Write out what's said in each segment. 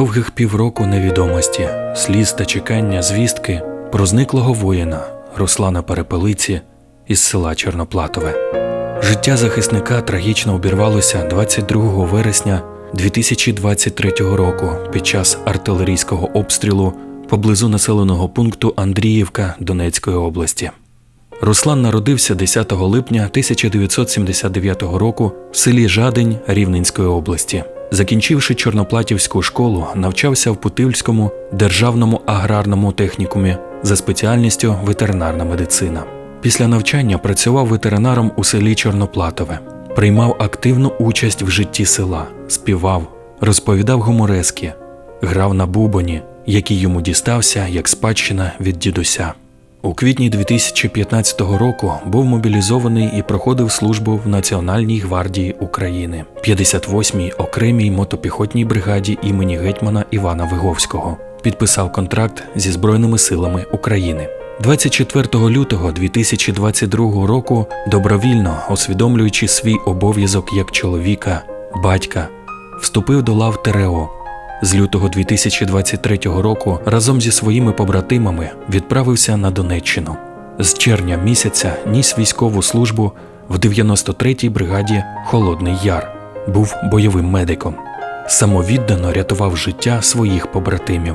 Довгих півроку невідомості, сліз та чекання звістки про зниклого воїна Руслана Перепелиці із села Чорноплатове. Життя захисника трагічно обірвалося 22 вересня 2023 року під час артилерійського обстрілу поблизу населеного пункту Андріївка Донецької області. Руслан народився 10 липня 1979 року в селі Жадень Рівненської області. Закінчивши Чорноплатівську школу, навчався в Путильському державному аграрному технікумі за спеціальністю ветеринарна медицина. Після навчання працював ветеринаром у селі Чорноплатове, приймав активну участь в житті села, співав, розповідав гуморески, грав на бубоні, який йому дістався як спадщина від дідуся. У квітні 2015 року був мобілізований і проходив службу в Національній гвардії України, 58-й окремій мотопіхотній бригаді імені гетьмана Івана Виговського. Підписав контракт зі Збройними силами України. 24 лютого 2022 року, добровільно усвідомлюючи свій обов'язок як чоловіка, батька, вступив до лав ТРО з лютого 2023 року разом зі своїми побратимами відправився на Донеччину. З червня місяця ніс військову службу в 93-й бригаді Холодний Яр, був бойовим медиком. Самовіддано рятував життя своїх побратимів.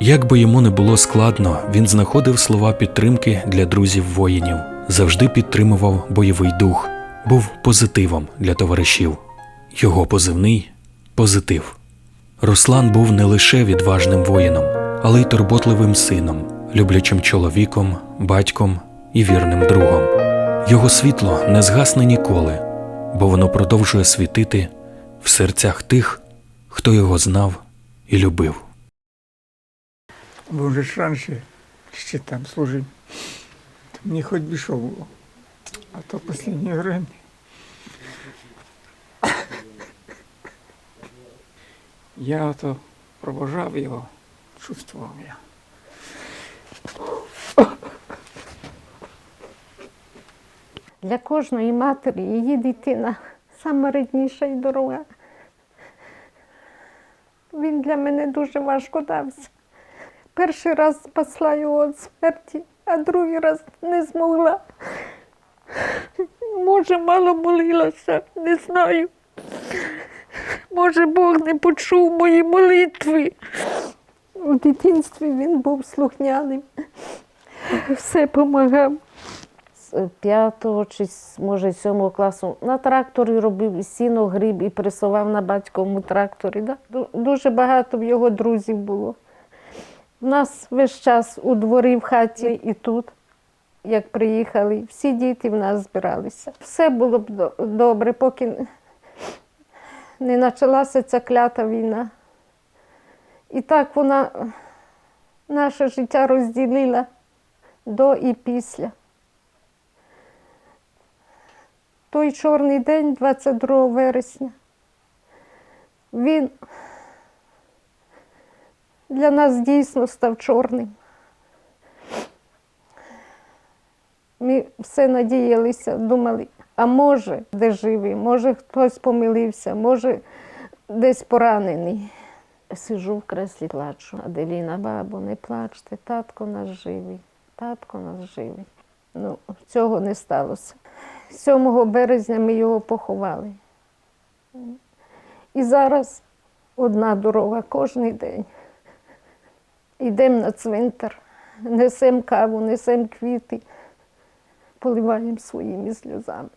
Як би йому не було складно, він знаходив слова підтримки для друзів воїнів, завжди підтримував бойовий дух, був позитивом для товаришів. Його позивний позитив. Руслан був не лише відважним воїном, але й турботливим сином, люблячим чоловіком, батьком і вірним другом. Його світло не згасне ніколи, бо воно продовжує світити в серцях тих, хто його знав і любив. Бо вже ж раніше ще там служив. Мені хоч би було. А то останнє время. Я ото провожав його, чувствував я. Для кожної матері її дитина сама рідніша і дорога. Він для мене дуже важко дався. Перший раз спасла його від смерті, а другий раз не змогла. Може, мало молилася, не знаю. Може, Бог не почув мої молитви. У дитинстві він був слухняним, все допомагав з п'ятого чи може сьомого класу на тракторі робив сіно гріб і пресував на батьковому тракторі. Да? Дуже багато в його друзів було. У нас весь час у дворі в хаті і тут, як приїхали, всі діти в нас збиралися. Все було б добре, поки не почалася ця клята війна. І так вона наше життя розділила до і після. той чорний день, 22 вересня, він для нас дійсно став чорним. Ми все надіялися, думали, а може, де живий, може хтось помилився, може десь поранений. Сижу в креслі, плачу. Аделіна, бабу, не плачте, татко наш живий, татко наш живий. Ну, цього не сталося. 7 березня ми його поховали. І зараз одна дорога кожен день. Йдемо на цвинтар, несемо каву, несемо квіти, поливаємо своїми сльозами.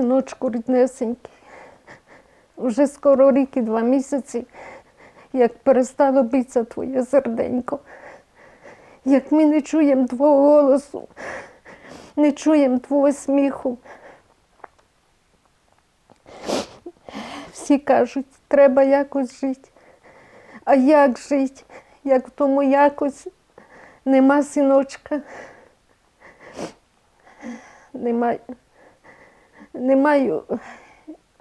Синочку ріднесенький, вже скоро рік і два місяці, як перестало битися твоє серденько. Як ми не чуємо твого голосу, не чуємо твого сміху. Всі кажуть, треба якось жити. А як жити, як в тому якось? Нема синочка, не маю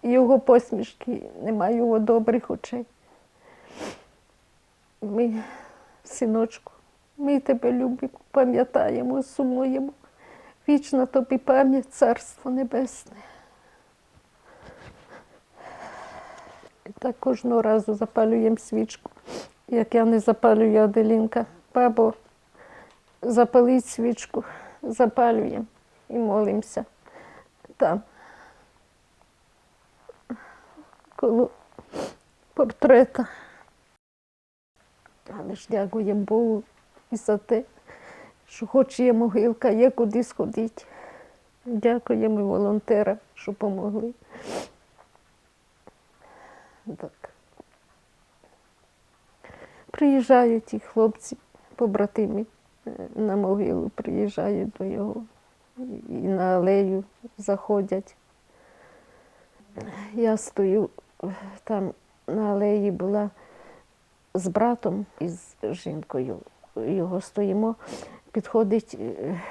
його посмішки, не маю його добрих очей. Ми, синочку, ми тебе любимо, пам'ятаємо, сумуємо. Вічна тобі пам'ять Царство Небесне. Так кожного разу запалюємо свічку. Як я не запалюю Аделінка, бабо, запалить свічку, запалюємо і молимося там. Коло портрета. Але ж дякуємо Богу і за те, що хоч є могилка, є куди сходити. Дякуємо волонтерам, що допомогли. Так. Приїжджають і хлопці, побратимі е, на могилу, приїжджають до його і на алею заходять. Я стою там на алеї була з братом і з жінкою. Його стоїмо, підходить е,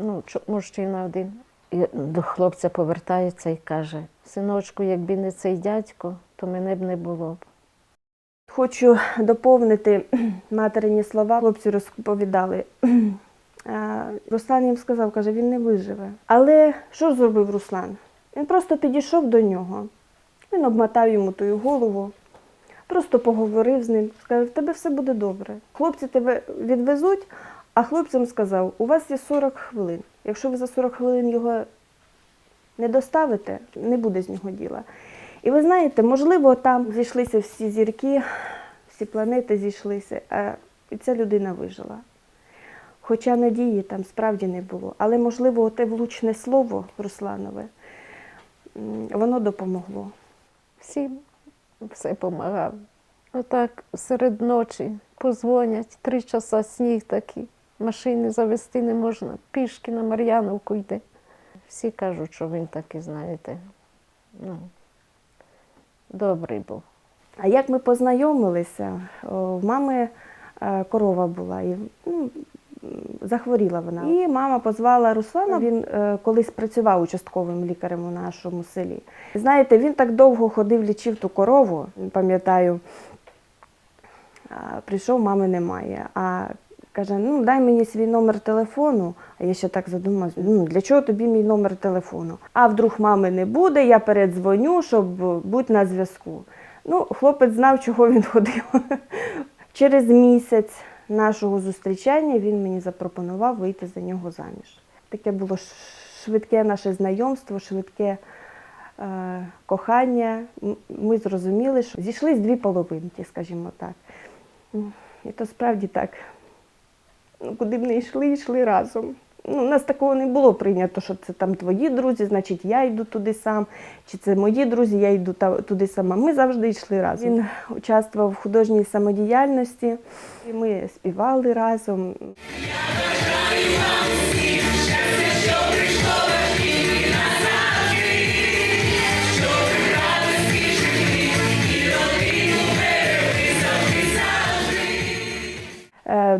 ну, мужчина один. І до хлопця повертається і каже: синочку, якби не цей дядько, то мене б не було б. Хочу доповнити материні слова. Хлопці розповідали. Руслан їм сказав, каже, він не виживе. Але що зробив Руслан? Він просто підійшов до нього. Він обмотав йому тую голову, просто поговорив з ним, сказав, в тебе все буде добре. Хлопці тебе відвезуть, а хлопцям сказав, у вас є 40 хвилин. Якщо ви за 40 хвилин його не доставите, не буде з нього діла. І ви знаєте, можливо, там зійшлися всі зірки, всі планети зійшлися, а ця людина вижила. Хоча надії там справді не було. Але, можливо, те влучне слово Русланове, воно допомогло. Всім все допомагав. Отак серед ночі позвонять, три часа сніг такий, машини завести не можна, пішки на Мар'яновку йде. Всі кажуть, що він такий, знаєте, ну, добрий був. А як ми познайомилися, в мами е, корова була, і ну, захворіла вона. І мама позвала Руслана. Він е, колись працював участковим лікарем у нашому селі. Знаєте, він так довго ходив, лічив ту корову, пам'ятаю. Прийшов, мами немає. А каже: ну дай мені свій номер телефону. А я ще так задумалась, ну для чого тобі мій номер телефону? А вдруг мами не буде, я передзвоню, щоб бути на зв'язку. Ну, хлопець знав, чого він ходив. Через місяць нашого зустрічання він мені запропонував вийти за нього заміж. Таке було швидке наше знайомство, швидке е, кохання. Ми зрозуміли, що зійшлись дві половинки, скажімо так. І то справді так. Ну, Куди б не йшли, йшли разом. Ну, у нас такого не було прийнято, що це там твої друзі, значить я йду туди сам, чи це мої друзі, я йду та- туди сама. Ми завжди йшли разом. Він участвував в художній самодіяльності, і ми співали разом. Е,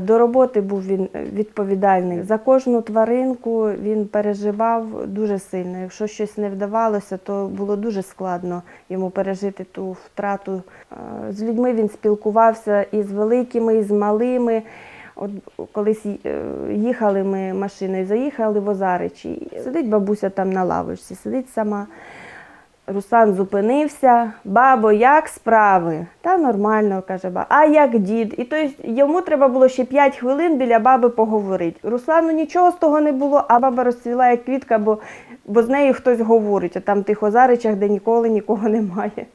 До роботи був він відповідальний. За кожну тваринку він переживав дуже сильно. Якщо щось не вдавалося, то було дуже складно йому пережити ту втрату. Е, З людьми він спілкувався і з великими, і з малими. От колись е, їхали ми машиною, заїхали в Озаричі. Сидить бабуся там на лавочці, сидить сама. Руслан зупинився. Бабо, як справи? Та нормально, каже баба. А як дід? І тобто йому треба було ще 5 хвилин біля баби поговорити. Руслану нічого з того не було, а баба розцвіла як квітка, бо, бо з нею хтось говорить, а там тих озаричах, де ніколи нікого немає.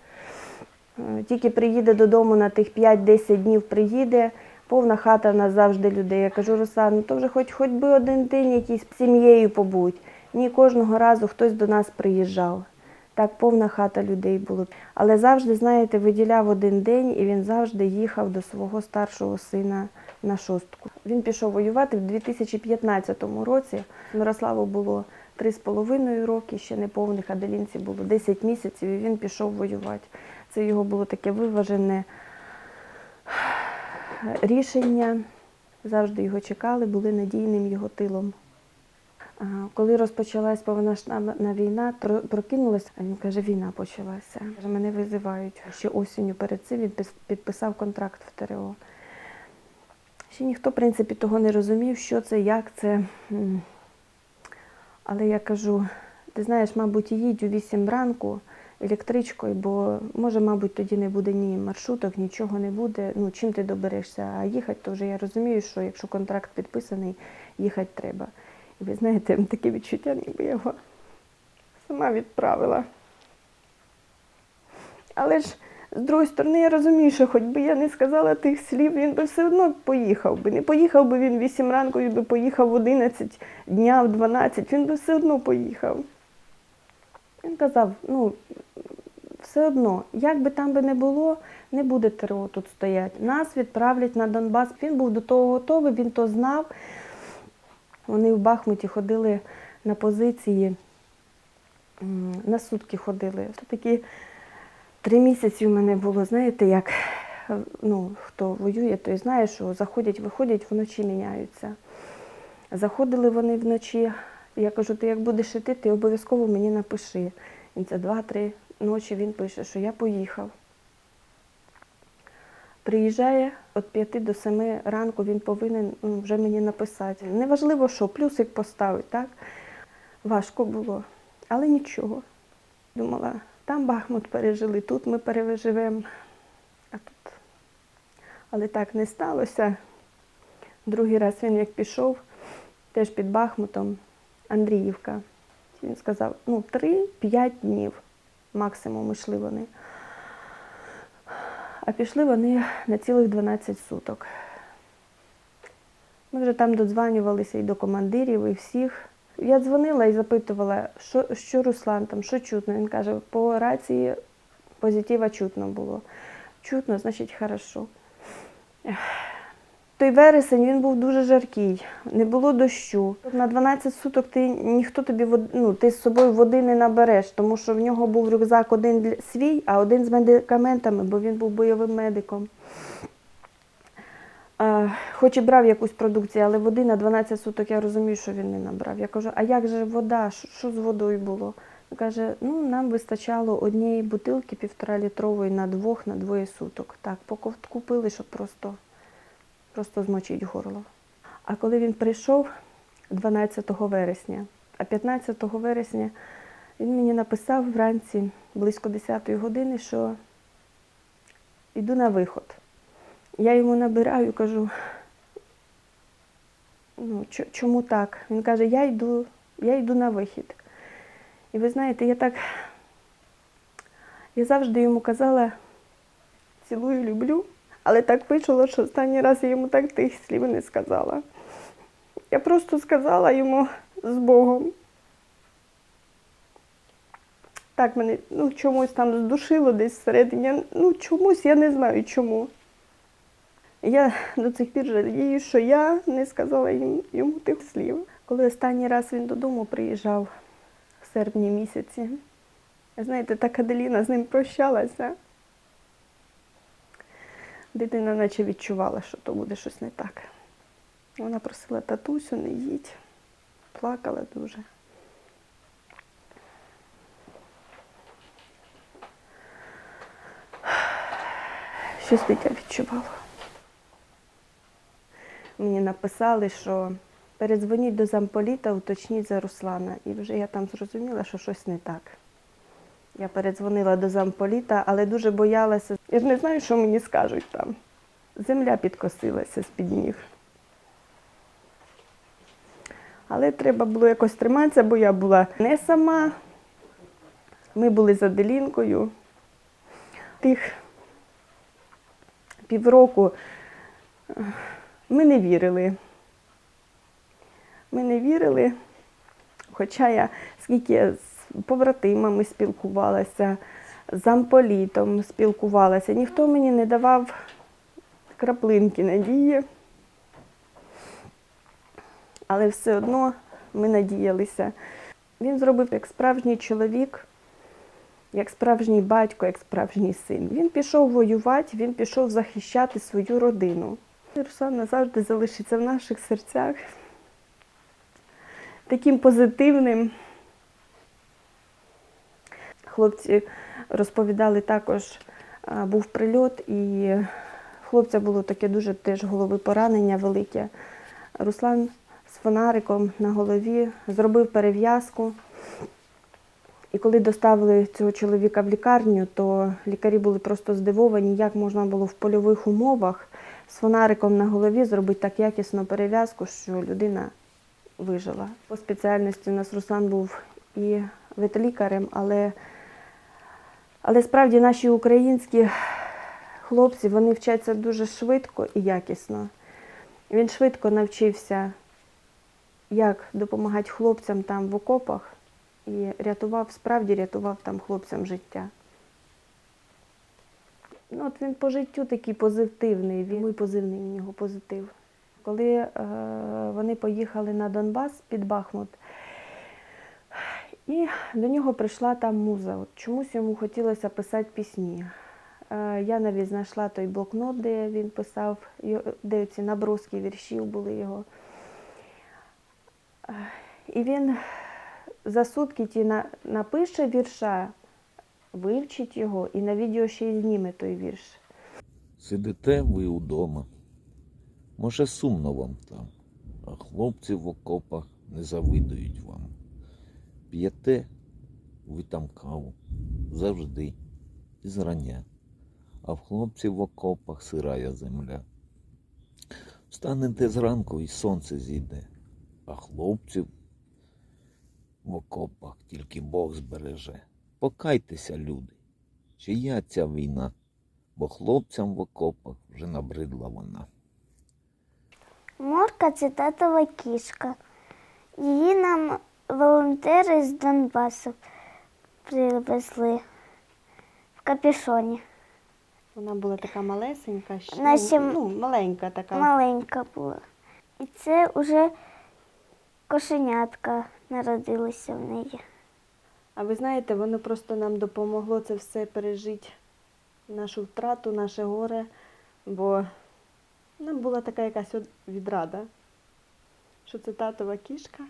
Е, Тільки приїде додому на тих 5-10 днів приїде. Повна хата в нас завжди людей. Я кажу, Руслан, ну то вже хоч, хоч би один день якийсь сім'єю побудь. Ні, кожного разу хтось до нас приїжджав. Так, повна хата людей було. Але завжди, знаєте, виділяв один день і він завжди їхав до свого старшого сина на шостку. Він пішов воювати в 2015 році. Мирославу було три з половиною роки, ще не повних, Аделінці було 10 місяців, і він пішов воювати. Це його було таке виважене рішення. Завжди його чекали, були надійним його тилом. Коли розпочалась повномасштабна війна, прокинулась, а він каже, війна почалася. Мене визивають. Ще осінню перед цим він підписав контракт в ТРО. Ще ніхто, в принципі, того не розумів, що це, як це. Але я кажу, ти знаєш, мабуть, їдь у 8 ранку, електричкою, бо може, мабуть, тоді не буде ні маршруток, нічого не буде. Ну, чим ти доберешся? А їхати, то вже я розумію, що якщо контракт підписаний, їхати треба. І ви знаєте, таке відчуття, ніби я його сама відправила. Але ж з другої сторони, я розумію, що хоч би я не сказала тих слів, він би все одно поїхав би. Не поїхав би він в 8 ранку, він би поїхав в 11 дня, в 12, він би все одно поїхав. Він казав, ну, все одно, як би там би не було, не буде ТРО тут стояти. Нас відправлять на Донбас. Він був до того готовий, він то знав. Вони в Бахмуті ходили на позиції, на сутки ходили. То такі три місяці у мене було, знаєте, як ну, хто воює, той знає, що заходять, виходять, вночі міняються. Заходили вони вночі. Я кажу, ти як будеш іти, ти обов'язково мені напиши. Він це два-три ночі він пише, що я поїхав. Приїжджає від 5 до 7 ранку, він повинен ну, вже мені написати. Неважливо, що, плюсик поставить, так? Важко було, але нічого. Думала, там Бахмут пережили, тут ми переживемо. А тут. Але так не сталося. Другий раз він як пішов, теж під Бахмутом, Андріївка. Він сказав, ну, 3-5 днів максимум йшли вони. А пішли вони на цілих 12 суток. Ми вже там додзванювалися і до командирів, і всіх. Я дзвонила і запитувала, що, що Руслан там, що чутно. Він каже, по рації позитива чутно було. Чутно, значить, хорошо. Той вересень він був дуже жаркий, не було дощу. На 12 суток ти ніхто тобі ну, ти з собою води не набереш, тому що в нього був рюкзак один свій, а один з медикаментами, бо він був бойовим медиком. А, хоч і брав якусь продукцію, але води на 12 суток я розумію, що він не набрав. Я кажу, а як же вода? Що, з водою було? Він каже, ну нам вистачало однієї бутилки півтора літрової на двох, на двоє суток. Так, поки купили, щоб просто просто змочить горло. А коли він прийшов 12 вересня, а 15 вересня він мені написав вранці близько 10 години, що йду на виход. Я йому набираю, кажу, ну, чому так? Він каже, я йду, я йду на вихід. І ви знаєте, я так, я завжди йому казала, цілую, люблю. Але так вийшло, що останній раз я йому так тих слів не сказала. Я просто сказала йому з Богом. Так мене ну, чомусь там здушило десь всередині. Ну, чомусь я не знаю чому. Я до цих пір жалію, що я не сказала їм, йому тих слів. Коли останній раз він додому приїжджав в серпні місяці, знаєте, так Аделіна з ним прощалася. Дитина наче відчувала, що то буде щось не так. Вона просила татусю, не їдь, плакала дуже. Щось дитя відчувало. Мені написали, що передзвоніть до замполіта, уточніть за Руслана. І вже я там зрозуміла, що щось не так. Я передзвонила до замполіта, але дуже боялася. Я не знаю, що мені скажуть там. Земля підкосилася з-під ніг. Але треба було якось триматися, бо я була не сама. Ми були з Аделінкою. Тих півроку е, ми не вірили. Ми не вірили, хоча я скільки я побратимами спілкувалася, з замполітом спілкувалася, ніхто мені не давав краплинки надії. Але все одно ми надіялися. Він зробив як справжній чоловік, як справжній батько, як справжній син. Він пішов воювати, він пішов захищати свою родину. Руслан назавжди залишиться в наших серцях таким позитивним. Хлопці розповідали також, був прильот, і хлопця було таке дуже теж голови поранення велике. Руслан з фонариком на голові зробив перев'язку. І коли доставили цього чоловіка в лікарню, то лікарі були просто здивовані, як можна було в польових умовах з фонариком на голові зробити так якісно перев'язку, що людина вижила. По спеціальності у нас Руслан був і ветлікарем, але, але справді наші українські хлопці вони вчаться дуже швидко і якісно. Він швидко навчився, як допомагати хлопцям там в окопах, і рятував, справді рятував там хлопцям життя. Ну, от він по життю такий позитивний, він мій позивний у нього позитив. Коли е, вони поїхали на Донбас під Бахмут, і до нього прийшла там муза. От чомусь йому хотілося писати пісні. Е, Я навіть знайшла той блокнот, де він писав, де ці наброски віршів були його. Е, І він за сутки ті напише вірша, вивчить його і на відео ще й зніме той вірш. Сидите ви удома. Може, сумно вам там, а хлопці в окопах не завидують вам. П'єте ви там каву завжди і зрання, а в хлопців в окопах сирая земля. Встанете зранку і сонце зійде, а хлопців в окопах тільки Бог збереже. Покайтеся, люди, чия ця війна? бо хлопцям в окопах вже набридла вона. Морка це татова кішка. Її нам волонтери з Донбасу привезли в капюшоні. Вона була така малесенька, ще, Наші- ну, маленька така. Маленька була. І це вже кошенятка народилося в неї. А ви знаєте, воно просто нам допомогло це все пережити, нашу втрату, наше горе, бо нам була така якась відрада, що це татова кішка.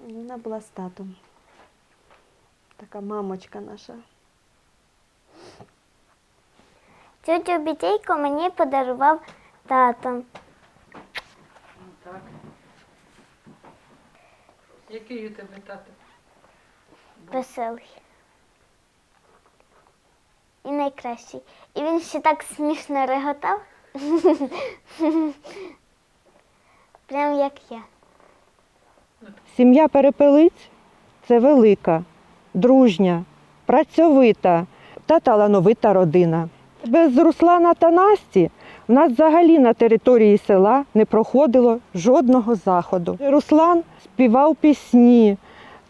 Вона була з татом. Така мамочка наша. Тютю Бітейко мені подарував тато. Так. Який у тебе тато? Веселий. І найкращий. І він ще так смішно реготав. Прям як я. Сім'я перепелиць це велика, дружня, працьовита та талановита родина. Без Руслана та Насті в нас взагалі на території села не проходило жодного заходу. Руслан співав пісні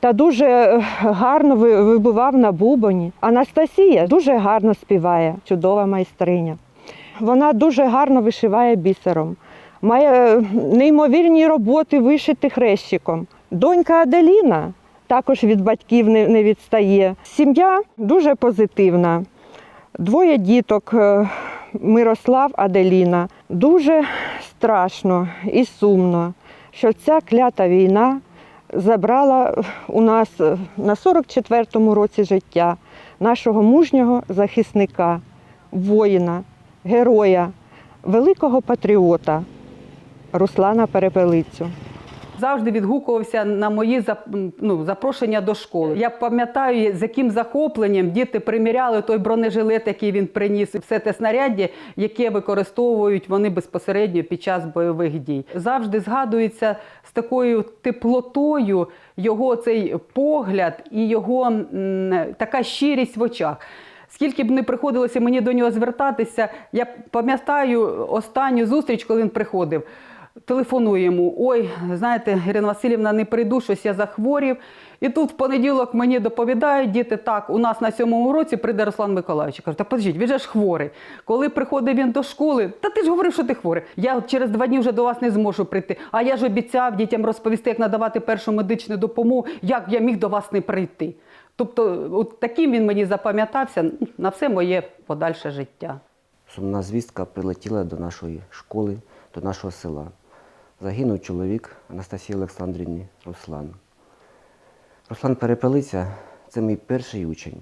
та дуже е, гарно ви- вибивав на бубоні. Анастасія дуже гарно співає, чудова майстриня. Вона дуже гарно вишиває бісером, має е, неймовірні роботи вишити хрещиком. Донька Аделіна також від батьків не, відстає. Сім'я дуже позитивна. Двоє діток е, Мирослав, Аделіна. Дуже страшно і сумно, що ця клята війна забрала у нас е, на 44-му році життя нашого мужнього захисника, воїна, героя, великого патріота Руслана Перепелицю. завжди відгукувався на мої ну, запрошення до школи. Я пам'ятаю, з яким захопленням діти приміряли той бронежилет, який він приніс, і все те снаряддя, яке використовують вони безпосередньо під час бойових дій. Завжди згадується з такою теплотою його цей погляд і його м, така щирість в очах. Скільки б не приходилося мені до нього звертатися, я пам'ятаю останню зустріч, коли він приходив. Телефоную йому, ой, знаєте, Ірина Васильівна, не прийду, щось я захворів. І тут в понеділок мені доповідають, діти, так, у нас на сьомому році прийде Руслан Миколаївич. Кажу, та подождіть, він же ж хворий. Коли приходить він до школи, та ти ж говорив, що ти хворий. Я через два дні вже до вас не зможу прийти. А я ж обіцяв дітям розповісти, як надавати першу медичну допомогу, як я міг до вас не прийти. Тобто, от таким він мені запам'ятався на все моє подальше життя. Сумна звістка прилетіла до нашої школи, до нашого села. Загинув чоловік Анастасії Олександрівні Руслан. Руслан Перепелиця це мій перший учень.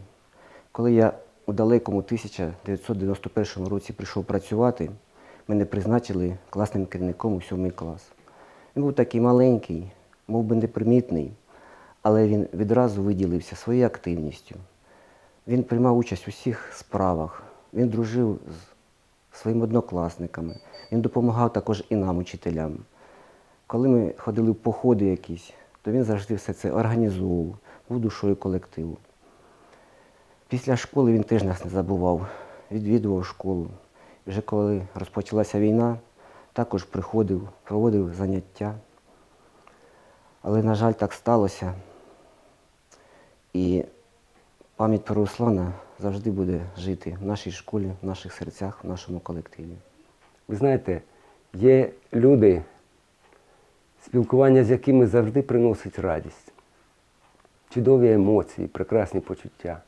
Коли я у далекому 1991 році прийшов працювати, мене призначили класним керівником у сьомий клас. Він був такий маленький, мов би непримітний, але він відразу виділився своєю активністю. Він приймав участь у всіх справах, він дружив з своїми однокласниками, він допомагав також і нам, учителям. Коли ми ходили в походи якісь, то він завжди все це організовував, був душою колективу. Після школи він теж нас не забував, відвідував школу. І вже коли розпочалася війна, також приходив, проводив заняття. Але, на жаль, так сталося. І пам'ять про Руслана завжди буде жити в нашій школі, в наших серцях, в нашому колективі. Ви знаєте, є люди, спілкування з якими завжди приносить радість, чудові емоції, прекрасні почуття.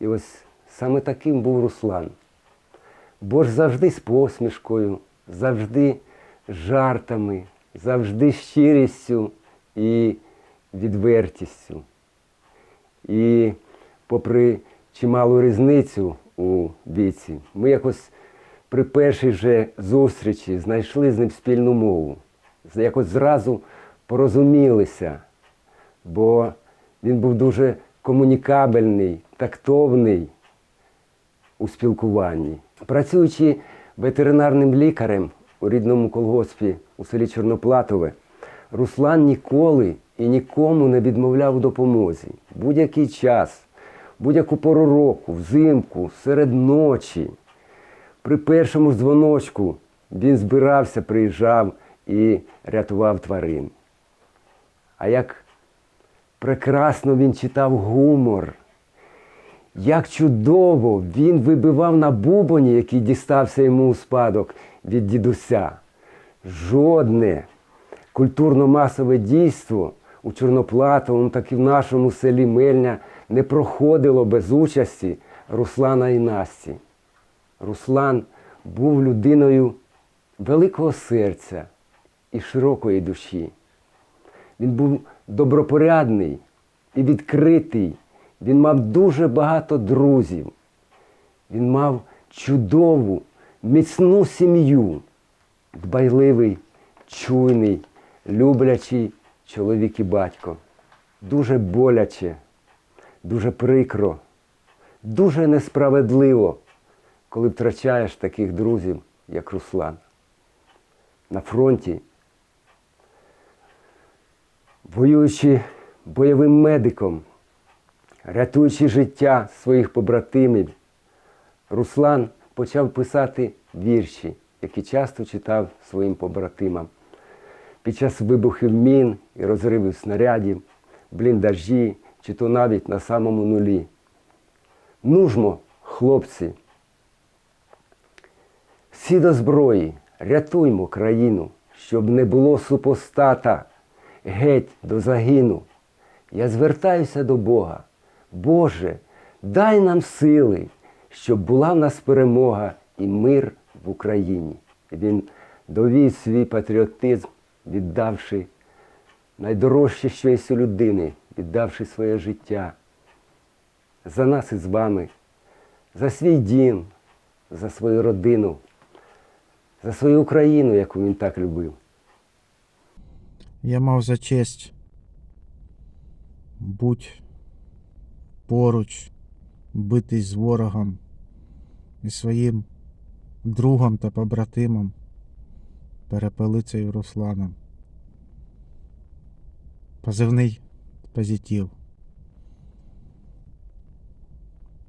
І ось саме таким був Руслан. Бо ж завжди з посмішкою, завжди жартами, завжди щирістю і відвертістю. І попри чималу різницю у віці, ми якось при першій же зустрічі знайшли з ним спільну мову. Якось зразу порозумілися, бо він був дуже комунікабельний, тактовний у спілкуванні. Працюючи ветеринарним лікарем у рідному колгоспі у селі Чорноплатове, Руслан ніколи і нікому не відмовляв у допомозі. Будь-який час, будь-яку пору року, взимку, серед ночі. При першому дзвоночку він збирався, приїжджав і рятував тварин. А як прекрасно він читав гумор, як чудово він вибивав на бубоні, який дістався йому у спадок від дідуся. Жодне культурно-масове дійство у Чорноплатовому, так і в нашому селі Мельня не проходило без участі Руслана і Насті. Руслан був людиною великого серця і широкої душі. Він був добропорядний і відкритий. Він мав дуже багато друзів. Він мав чудову, міцну сім'ю, дбайливий, чуйний, люблячий чоловік і батько. Дуже боляче, дуже прикро, дуже несправедливо, коли втрачаєш таких друзів, як Руслан. На фронті, воюючи бойовим медиком, рятуючи життя своїх побратимів, Руслан почав писати вірші, які часто читав своїм побратимам. Під час вибухів мін і розривів снарядів, бліндажі чи то навіть на самому нулі. Нужмо, хлопці, всі до зброї, рятуймо країну, щоб не було супостата, геть до загину. Я звертаюся до Бога. Боже, дай нам сили, щоб була в нас перемога і мир в Україні. Він довів свій патріотизм, віддавши найдорожче, що є у людини, віддавши своє життя за нас із вами, за свій дім, за свою родину, за свою Україну, яку він так любив. Я мав за честь бути поруч, битись з ворогом і своїм другом та побратимом, перепелицею Русланом. Позивний позитив.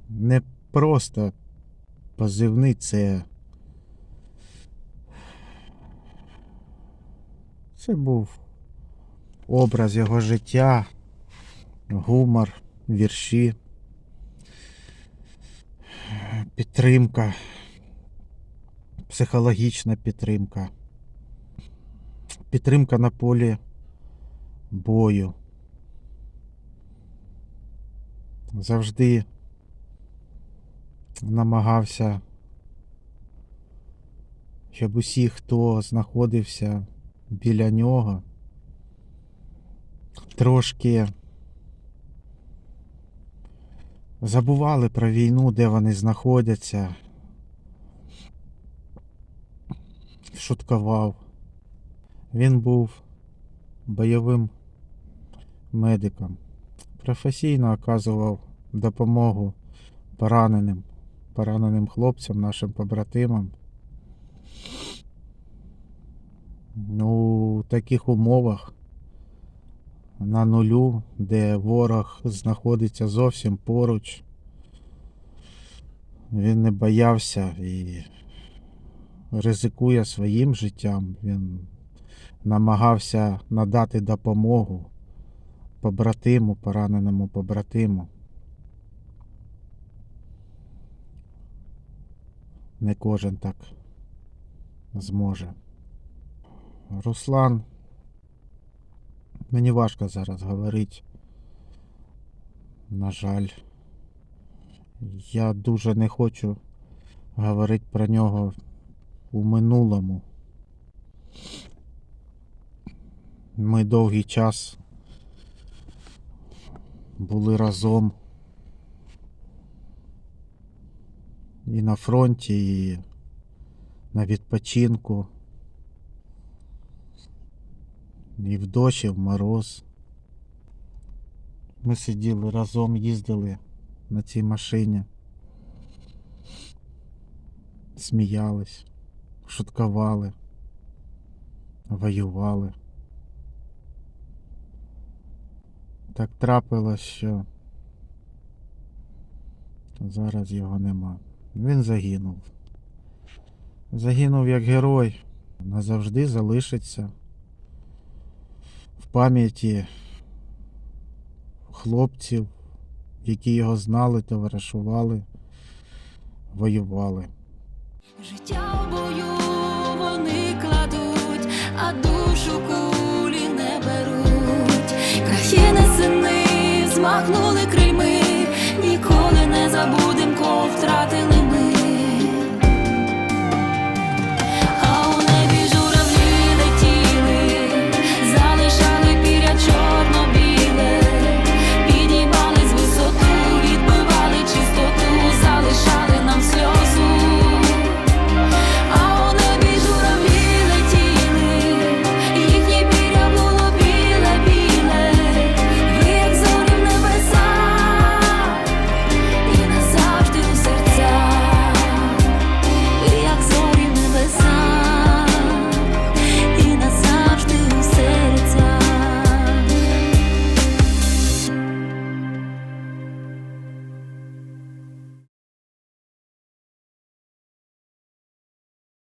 Не просто позивний це. Це був образ його життя, гумор, вірші, підтримка, психологічна підтримка, підтримка на полі бою. Завжди намагався, щоб усі, хто знаходився біля нього, трошки забували про війну, де вони знаходяться. Шуткував. Він був бойовим медиком. Професійно оказував допомогу пораненим, пораненим хлопцям, нашим побратимам. Ну, у таких умовах на нулю, де ворог знаходиться зовсім поруч. Він не боявся і ризикує своїм життям. Він намагався надати допомогу побратиму, пораненому побратиму. Не кожен так зможе. Руслан, мені важко зараз говорити. На жаль, я дуже не хочу говорити про нього у минулому. Ми довгий час були разом і на фронті, і на відпочинку, і в дощ, і в мороз. Ми сиділи разом, їздили на цій машині, сміялись, шуткували, воювали. Так трапилось, що зараз його нема. Він загинув. Загинув як герой, назавжди залишиться в пам'яті хлопців, які його знали, товаришували, воювали. Життя в бою вони кладуть, а душу кулі не беруть. Країни сини змахнули крильми, ніколи не забудем, кого втратили